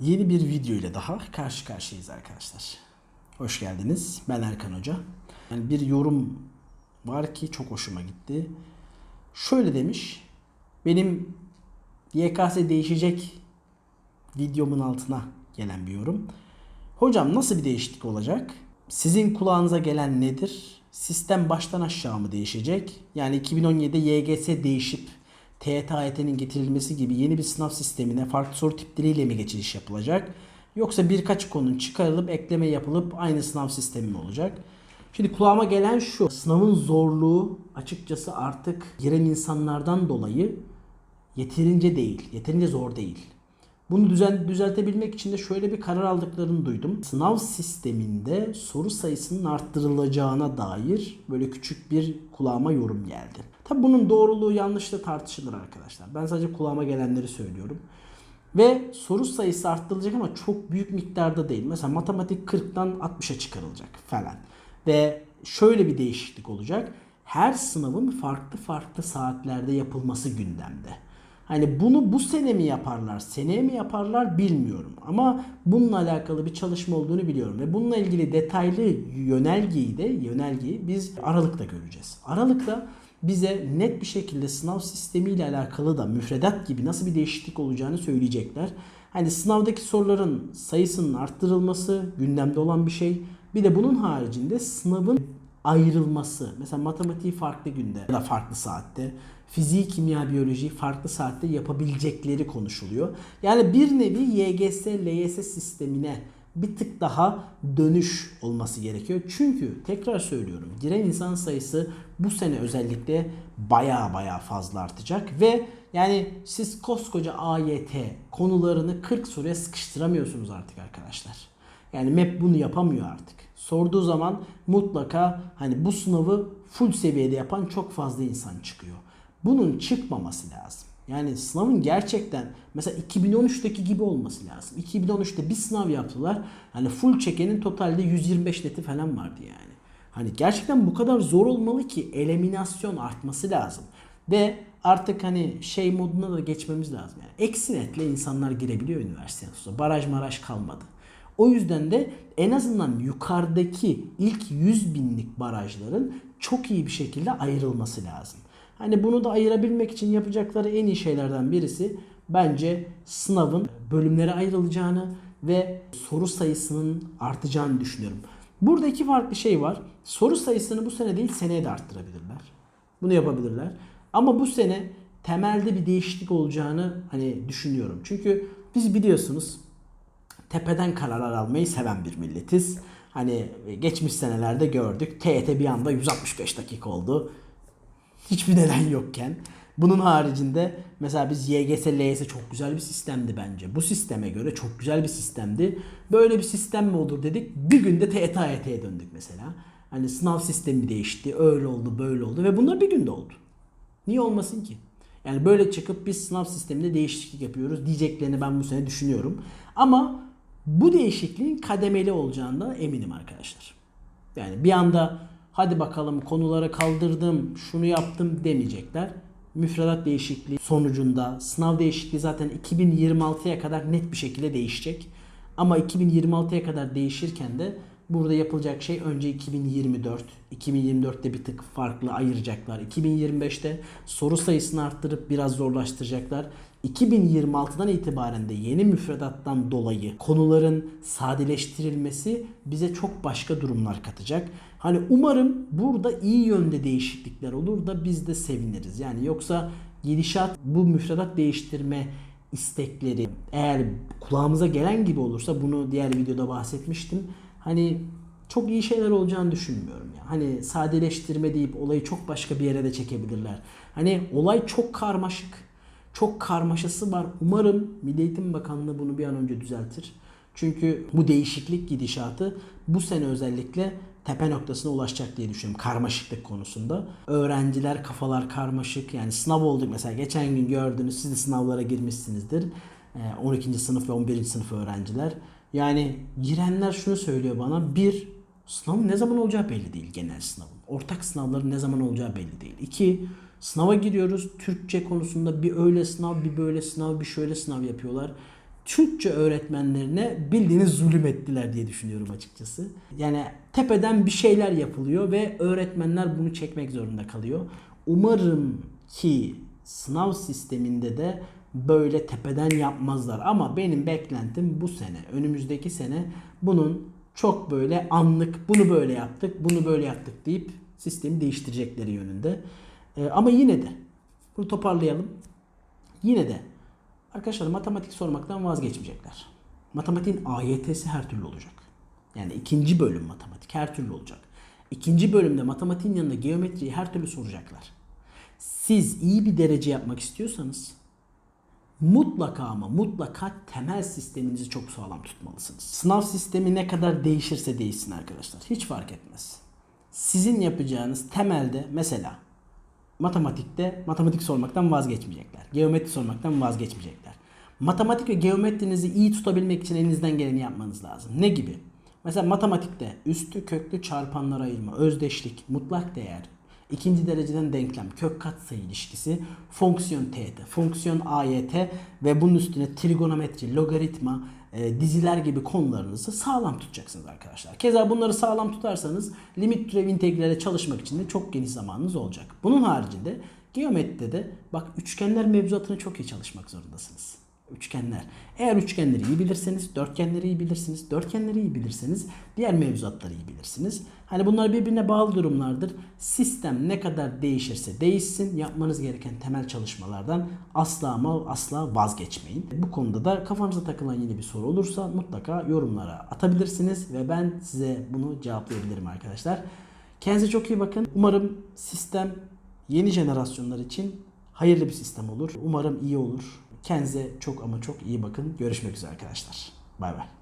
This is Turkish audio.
Yeni bir video ile daha karşı karşıyayız arkadaşlar. Hoş geldiniz. Ben Erkan Hoca. Yani bir yorum var ki çok hoşuma gitti. Şöyle demiş. Benim YKS değişecek videomun altına gelen bir yorum. Hocam nasıl bir değişiklik olacak? Sizin kulağınıza gelen nedir? Sistem baştan aşağı mı değişecek? Yani 2017'de YGS değişip TYT AYT'nin getirilmesi gibi yeni bir sınav sistemine farklı soru tipleriyle mi geçiş yapılacak? Yoksa birkaç konunun çıkarılıp ekleme yapılıp aynı sınav sistemi mi olacak? Şimdi kulağıma gelen şu. Sınavın zorluğu açıkçası artık giren insanlardan dolayı yeterince değil. Yeterince zor değil. Bunu düzen, düzeltebilmek için de şöyle bir karar aldıklarını duydum. Sınav sisteminde soru sayısının arttırılacağına dair böyle küçük bir kulağıma yorum geldi. Tabi bunun doğruluğu yanlışlığı tartışılır arkadaşlar. Ben sadece kulağıma gelenleri söylüyorum. Ve soru sayısı arttırılacak ama çok büyük miktarda değil. Mesela matematik 40'tan 60'a çıkarılacak falan. Ve şöyle bir değişiklik olacak. Her sınavın farklı farklı saatlerde yapılması gündemde. Hani bunu bu sene mi yaparlar, seneye mi yaparlar bilmiyorum. Ama bununla alakalı bir çalışma olduğunu biliyorum. Ve bununla ilgili detaylı yönelgeyi de yönelgeyi biz Aralık'ta göreceğiz. Aralık'ta bize net bir şekilde sınav sistemiyle alakalı da müfredat gibi nasıl bir değişiklik olacağını söyleyecekler. Hani sınavdaki soruların sayısının arttırılması gündemde olan bir şey. Bir de bunun haricinde sınavın ayrılması. Mesela matematiği farklı günde ya da farklı saatte. Fiziği, kimya, biyolojiyi farklı saatte yapabilecekleri konuşuluyor. Yani bir nevi YGS, LYS sistemine bir tık daha dönüş olması gerekiyor. Çünkü tekrar söylüyorum giren insan sayısı bu sene özellikle baya baya fazla artacak ve yani siz koskoca AYT konularını 40 soruya sıkıştıramıyorsunuz artık arkadaşlar. Yani MEP bunu yapamıyor artık. Sorduğu zaman mutlaka hani bu sınavı full seviyede yapan çok fazla insan çıkıyor. Bunun çıkmaması lazım. Yani sınavın gerçekten mesela 2013'teki gibi olması lazım. 2013'te bir sınav yaptılar. Hani full çekenin totalde 125 neti falan vardı yani. Hani gerçekten bu kadar zor olmalı ki eliminasyon artması lazım. Ve artık hani şey moduna da geçmemiz lazım. Yani eksi netle insanlar girebiliyor üniversiteye. Baraj maraj kalmadı. O yüzden de en azından yukarıdaki ilk 100 binlik barajların çok iyi bir şekilde ayrılması lazım. Hani bunu da ayırabilmek için yapacakları en iyi şeylerden birisi bence sınavın bölümlere ayrılacağını ve soru sayısının artacağını düşünüyorum. Burada iki farklı şey var. Soru sayısını bu sene değil seneye de arttırabilirler. Bunu yapabilirler. Ama bu sene temelde bir değişiklik olacağını hani düşünüyorum. Çünkü biz biliyorsunuz tepeden kararlar almayı seven bir milletiz. Hani geçmiş senelerde gördük. TET bir anda 165 dakika oldu. Hiçbir neden yokken. Bunun haricinde mesela biz YGS, LYS çok güzel bir sistemdi bence. Bu sisteme göre çok güzel bir sistemdi. Böyle bir sistem mi olur dedik. Bir günde TET AYT'ye döndük mesela. Hani sınav sistemi değişti. Öyle oldu, böyle oldu ve bunlar bir günde oldu. Niye olmasın ki? Yani böyle çıkıp biz sınav sisteminde değişiklik yapıyoruz diyeceklerini ben bu sene düşünüyorum. Ama bu değişikliğin kademeli olacağından eminim arkadaşlar. Yani bir anda hadi bakalım konuları kaldırdım, şunu yaptım demeyecekler. Müfredat değişikliği sonucunda sınav değişikliği zaten 2026'ya kadar net bir şekilde değişecek. Ama 2026'ya kadar değişirken de burada yapılacak şey önce 2024. 2024'te bir tık farklı ayıracaklar. 2025'te soru sayısını arttırıp biraz zorlaştıracaklar. 2026'dan itibaren de yeni müfredattan dolayı konuların sadeleştirilmesi bize çok başka durumlar katacak. Hani umarım burada iyi yönde değişiklikler olur da biz de seviniriz. Yani yoksa gidişat bu müfredat değiştirme istekleri eğer kulağımıza gelen gibi olursa bunu diğer videoda bahsetmiştim. Hani çok iyi şeyler olacağını düşünmüyorum ya. Hani sadeleştirme deyip olayı çok başka bir yere de çekebilirler. Hani olay çok karmaşık. Çok karmaşası var. Umarım Milli Eğitim Bakanlığı bunu bir an önce düzeltir. Çünkü bu değişiklik gidişatı bu sene özellikle tepe noktasına ulaşacak diye düşünüyorum karmaşıklık konusunda. Öğrenciler kafalar karmaşık yani sınav olduk mesela geçen gün gördünüz siz de sınavlara girmişsinizdir. 12. sınıf ve 11. sınıf öğrenciler. Yani girenler şunu söylüyor bana. Bir, sınavın ne zaman olacağı belli değil genel sınavın. Ortak sınavların ne zaman olacağı belli değil. İki, sınava giriyoruz. Türkçe konusunda bir öyle sınav, bir böyle sınav, bir şöyle sınav yapıyorlar. Türkçe öğretmenlerine bildiğiniz zulüm ettiler diye düşünüyorum açıkçası. Yani tepeden bir şeyler yapılıyor ve öğretmenler bunu çekmek zorunda kalıyor. Umarım ki sınav sisteminde de böyle tepeden yapmazlar. Ama benim beklentim bu sene, önümüzdeki sene bunun çok böyle anlık bunu böyle yaptık, bunu böyle yaptık deyip sistemi değiştirecekleri yönünde. Ee, ama yine de bunu toparlayalım. Yine de arkadaşlar matematik sormaktan vazgeçmeyecekler. Matematiğin AYT'si her türlü olacak. Yani ikinci bölüm matematik her türlü olacak. İkinci bölümde matematiğin yanında geometriyi her türlü soracaklar. Siz iyi bir derece yapmak istiyorsanız mutlaka ama mutlaka temel sisteminizi çok sağlam tutmalısınız. Sınav sistemi ne kadar değişirse değişsin arkadaşlar. Hiç fark etmez. Sizin yapacağınız temelde mesela matematikte matematik sormaktan vazgeçmeyecekler. Geometri sormaktan vazgeçmeyecekler. Matematik ve geometrinizi iyi tutabilmek için elinizden geleni yapmanız lazım. Ne gibi? Mesela matematikte üstü köklü çarpanlara ayırma, özdeşlik, mutlak değer, ikinci dereceden denklem, kök katsayı ilişkisi, fonksiyon TET, fonksiyon AYT ve bunun üstüne trigonometri, logaritma, e, diziler gibi konularınızı sağlam tutacaksınız arkadaşlar. Keza bunları sağlam tutarsanız limit türev integrale çalışmak için de çok geniş zamanınız olacak. Bunun haricinde geometride de bak üçgenler mevzuatını çok iyi çalışmak zorundasınız. Üçgenler. Eğer üçgenleri iyi bilirseniz, dörtgenleri iyi bilirsiniz, dörtgenleri iyi bilirseniz diğer mevzuatları iyi bilirsiniz. Hani bunlar birbirine bağlı durumlardır. Sistem ne kadar değişirse değişsin yapmanız gereken temel çalışmalardan asla ama asla vazgeçmeyin. Bu konuda da kafanıza takılan yeni bir soru olursa mutlaka yorumlara atabilirsiniz ve ben size bunu cevaplayabilirim arkadaşlar. Kendinize çok iyi bakın. Umarım sistem yeni jenerasyonlar için hayırlı bir sistem olur. Umarım iyi olur. Kendinize çok ama çok iyi bakın. Görüşmek üzere arkadaşlar. Bay bay.